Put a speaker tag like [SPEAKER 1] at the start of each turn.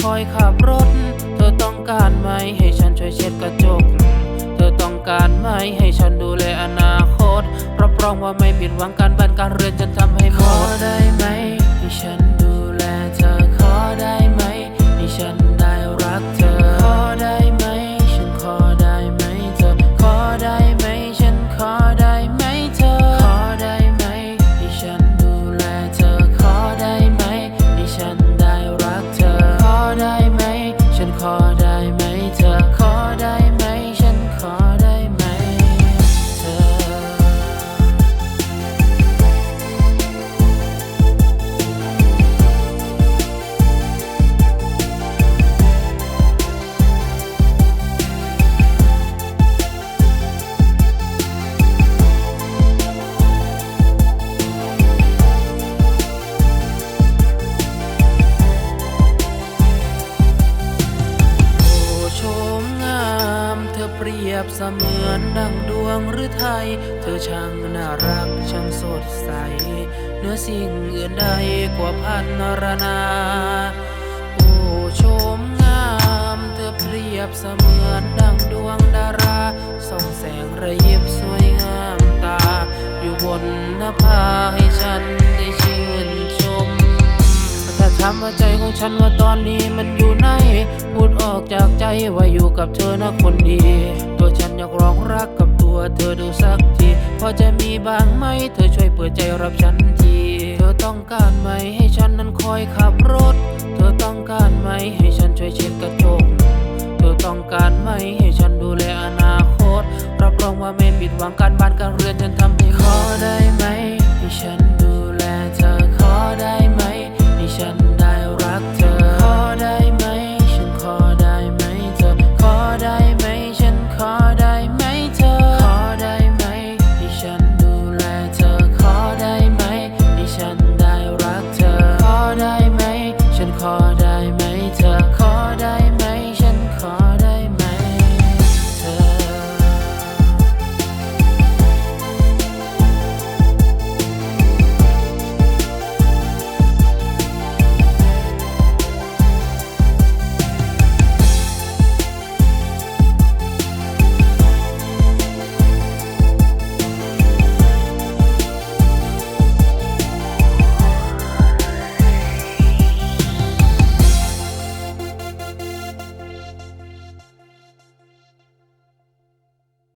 [SPEAKER 1] คอยขับรถ เธอต้องการไหมให้ฉันช่วยเช็ดกระจก เธอต้องการไหมให้ฉันดูแลอนาคตรับรองว่าไม่ผิดหวังการบ้านการเรือนฉันทำให้หมดขอได้ไหมให้ฉัน บเสมือนดังดวงหรือไทย เธอช่างน่ารักช่างสดใส เนื้อสิ่งอื่นใดกว่าพันรนา โอ้ชมงาม เธอเปรียบเสมือนดังดวงดาราส่องแสงระยิบสวยงามตา อยู่บนหน้าผาให้ฉันได้ชื่นช ถามว่าใจของฉันว่าตอนนี้มันอยู่ไหน พูดออกจากใจว่าอยู่กับเธอนะคนดี ตัวฉันอยากร้องรักกับตัวเธอดูสักที พอจะมีบ้างไหม เธอช่วยเปิดใจรับฉันที เธอต้องการไหมให้ฉันนั้นคอยขับรถ เธอต้องการไหมให้ฉันช่วยเช็ดกระจก เธอต้องการไหมให้ฉันดูแลอนาคต รับรองว่าไม่ผิดหวังการบ้านการเรือนฉันทำให้ขอได้ไหมให้ฉัน